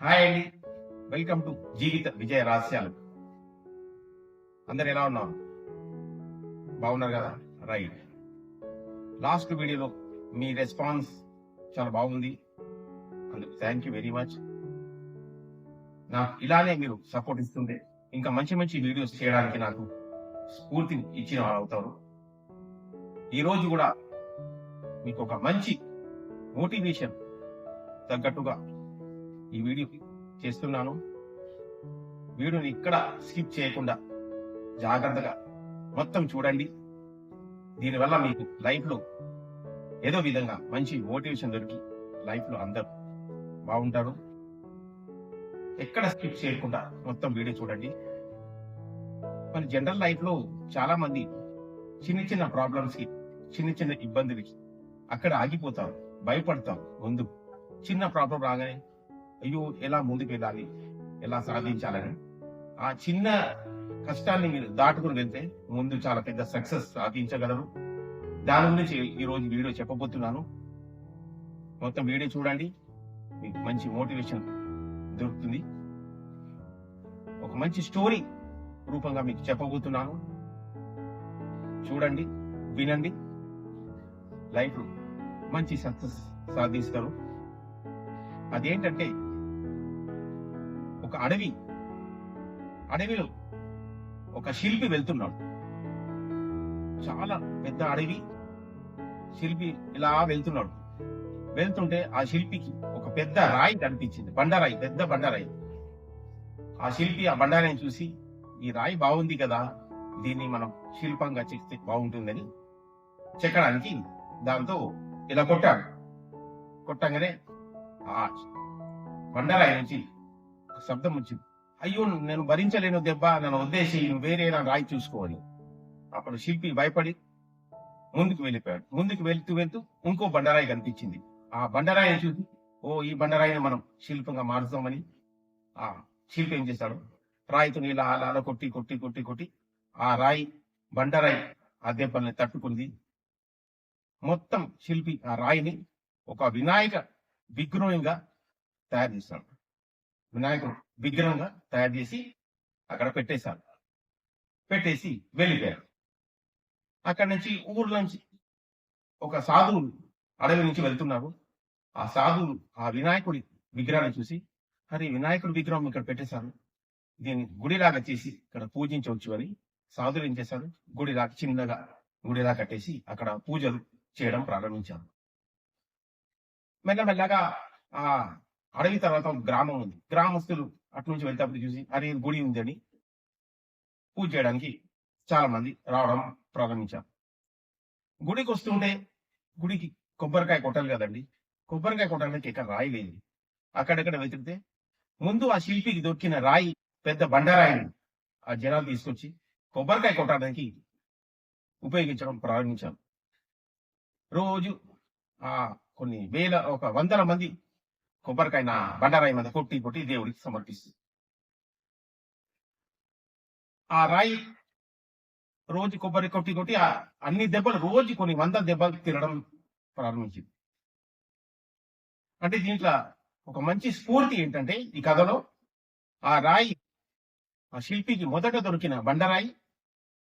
Hi అండి. Welcome to జీవిత విజయ రహస్యాలు అందరు ఎలా ఉన్నారు? బాగున్నారు కదా? రైట్. లాస్ట్ వీడియోలో మీ రెస్పాన్స్ చాలా బాగుంది. అందుకు థ్యాంక్ యూ వెరీ మచ్ నాకు ఇలానే మీరు సపోర్ట్ ఇస్తుంటే ఇంకా మంచి మంచి వీడియోస్ చేయడానికి నాకు స్ఫూర్తిని ఇచ్చిన వారు అవుతారు. ఈరోజు కూడా మీకు ఒక మంచి మోటివేషన్ తగ్గట్టుగా ఈ వీడియో చేస్తున్నాను. వీడియోని ఇక్కడ స్కిప్ చేయకుండా జాగ్రత్తగా మొత్తం చూడండి. దీనివల్ల మీకు లైఫ్లో ఏదో విధంగా మంచి మోటివేషన్ దొరికి లైఫ్లో అందరూ బాగుంటారు. ఎక్కడ స్కిప్ చేయకుండా మొత్తం వీడియో చూడండి. మన జనరల్ లైఫ్లో చాలా మంది చిన్న చిన్న ప్రాబ్లమ్స్కి చిన్న చిన్న ఇబ్బందులకి అక్కడ ఆగిపోతారు భయపడతాం ముందు చిన్న ప్రాబ్లం రాగానే అయ్యో ఎలా ముందుకు వెళ్ళాలి ఎలా సాధించాలని? ఆ చిన్న కష్టాన్ని మీరు దాటుకుని వెళ్తే ముందు చాలా పెద్ద సక్సెస్ సాధించగలరు. దాని గురించి ఈ రోజు వీడియో చెప్పబోతున్నాను. మొత్తం వీడియో చూడండి. మీకు మంచి మోటివేషన్ దొరుకుతుంది. ఒక మంచి స్టోరీ రూపంగా మీకు చెప్పబోతున్నాను. చూడండి వినండి. లైఫ్ మంచి సక్సెస్ సాధిస్తారు. అదేంటంటే ఒక అడవి. అడవిలో ఒక శిల్పి వెళ్తున్నాడు. చాలా పెద్ద అడవి. శిల్పి ఇలా వెళ్తున్నాడు. వెళ్తుంటే ఆ శిల్పికి ఒక పెద్ద రాయి కనిపించింది. బండరాయి పెద్ద బండరాయి. ఆ శిల్పి ఆ బండరాయిని చూసి ఈ రాయి బాగుంది కదా. దీన్ని మనం శిల్పంగా చేస్తే బాగుంటుందని చెక్కడానికి దాంతో ఇలా కొట్టాడు. కొట్టంగానే ఆ బండరాయి నుంచి శబ్దం వచ్చింది. అయ్యో నేను భరించలేను దెబ్బ నన్ను వదిలేసి వేరే నా రాయి చూసుకోవాలి. అప్పుడు శిల్పి భయపడి ముందుకు వెళ్ళిపోయాడు. ముందుకు వెళ్తూ వెళ్తూ ఇంకో బండరాయి కనిపించింది. ఆ బండరాయిని చూసి ఓ ఈ బండరాయిని మనం శిల్పంగా మారుస్తామని. ఆ శిల్పి ఏం చేశాడు రాయితో ఇలా అలా అలా కొట్టి కొట్టి కొట్టి కొట్టి ఆ రాయి బండరాయి ఆ దెబ్బల్ని తట్టుకుంది. మొత్తం శిల్పి ఆ రాయిని ఒక వినాయక విగ్రహంగా తయారు చేస్తాడు. వినాయకుడు విగ్రహంగా తయారు చేసి అక్కడ పెట్టేశాడు పెట్టేసి వెళ్ళిపోయాడు అక్కడి నుంచి ఊర్లో నుంచి ఒక సాధువు అడవి నుంచి వెళ్తున్నారు ఆ సాధువులు ఆ వినాయకుడి విగ్రహాన్ని చూసి అరే వినాయకుడి విగ్రహం ఇక్కడ పెట్టేశారు. దీన్ని గుడిలాగా చేసి ఇక్కడ పూజించవచ్చు అని సాధువులు ఏం చేశారు గుడిలాగా చిన్నగా గుడిలా కట్టేసి అక్కడ పూజలు చేయడం ప్రారంభించారు మెల్లమెల్లగా ఆ అడవి తర్వాత గ్రామం ఉంది. గ్రామస్తులు అటు నుంచి వెళ్తే చూసి అరే గుడి ఉంది అని పూజ చేయడానికి చాలా మంది రావడం ప్రారంభించారు. గుడికి వస్తుంటే గుడికి కొబ్బరికాయ కొట్టాలి కదండి. కొబ్బరికాయ కొట్టడానికి ఇక్కడ రాయి లేదు. అక్కడక్కడ వెతికితే ముందు ఆ శిల్పికి దొరికిన రాయి పెద్ద బండరాయిని ఆ జనాలు తీసుకొచ్చి కొబ్బరికాయ కొట్టడానికి ఉపయోగించడం ప్రారంభించారు. రోజు ఆ కొన్ని వేల ఒక వందల మంది కొబ్బరికాయ బండరాయి మీద కొట్టి కొట్టి దేవుడికి సమర్పిస్తుంది ఆ రాయి రోజు కొబ్బరి కొట్టి కొట్టి అన్ని దెబ్బలు రోజు కొన్ని వంద దెబ్బలు తినడం ప్రారంభించింది. అంటే దీంట్లో ఒక మంచి స్ఫూర్తి ఏంటంటే ఈ కథలో ఆ రాయి ఆ శిల్పికి మొదట దొరికిన బండరాయి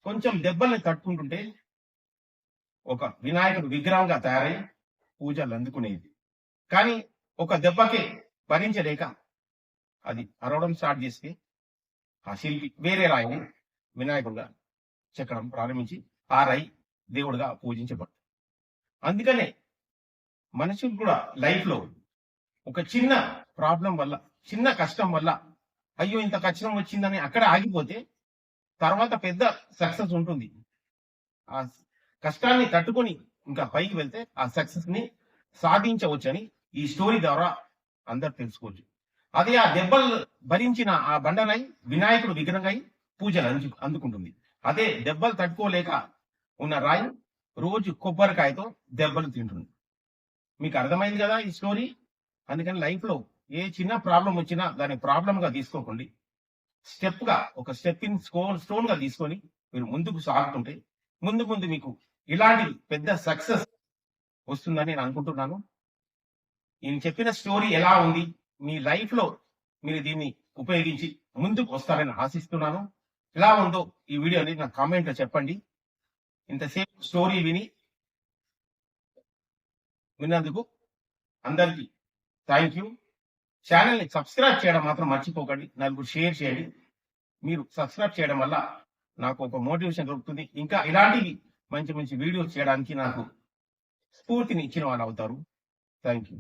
కొంచెం దెబ్బల్ని తట్టుకుంటుంటే ఒక వినాయకుడు విగ్రహంగా తయారై పూజలు అందుకునేది. కానీ ఒక దెబ్బకి భరించలేక అది అరవడం స్టార్ట్ చేస్తే ఆ శిల్పి వేరే రాయిని వినాయకుడుగా చెక్కడం ప్రారంభించి ఆ రాయి దేవుడుగా పూజించబడు. అందుకనే మనుషులు కూడా లైఫ్లో ఒక చిన్న ప్రాబ్లం వల్ల చిన్న కష్టం వల్ల అయ్యో ఇంత కష్టం వచ్చిందని అక్కడ ఆగిపోతే తర్వాత పెద్ద సక్సెస్ ఉంటుంది. ఆ కష్టాన్ని తట్టుకొని ఇంకా పైకి వెళ్తే ఆ సక్సెస్ని సాధించవచ్చని ఈ స్టోరీ ద్వారా అందరు తెలుసుకోవచ్చు. అదే ఆ దెబ్బలు భరించిన ఆ బండనై వినాయకుడు విగ్రహంగా పూజలు అందు అందుకుంటుంది. అదే దెబ్బలు తట్టుకోలేక ఉన్న రాయి రోజు కొబ్బరికాయతో దెబ్బలు తింటుంది. మీకు అర్థమైంది కదా ఈ స్టోరీ? అందుకని లైఫ్లో ఏ చిన్న ప్రాబ్లం వచ్చినా దాన్ని ప్రాబ్లంగా తీసుకోకండి. స్టెప్గా ఒక స్టెప్ ఇన్ స్టోన్ స్టోన్గా తీసుకొని మీరు ముందుకు సాగుతుంటే ముందు ముందు మీకు ఇలాంటి పెద్ద సక్సెస్ వస్తుందని నేను అనుకుంటున్నాను. ఈయన చెప్పిన స్టోరీ ఎలా ఉంది? మీ లైఫ్లో మీరు దీన్ని ఉపయోగించి ముందుకు వస్తారని ఆశిస్తున్నాను. ఎలా ఉందో ఈ వీడియో అనేది నాకు కామెంట్లో చెప్పండి. ఇంతసేపు స్టోరీ విని విన్నందుకు అందరికీ థ్యాంక్ యూ ఛానల్ని సబ్స్క్రైబ్ చేయడం మాత్రం మర్చిపోకండి. నలుగురు షేర్ చేయండి. మీరు సబ్స్క్రైబ్ చేయడం వల్ల నాకు ఒక మోటివేషన్ దొరుకుతుంది. ఇంకా ఇలాంటివి మంచి మంచి వీడియోస్ చేయడానికి నాకు స్ఫూర్తిని ఇచ్చిన వాళ్ళు అవుతారు. Thank you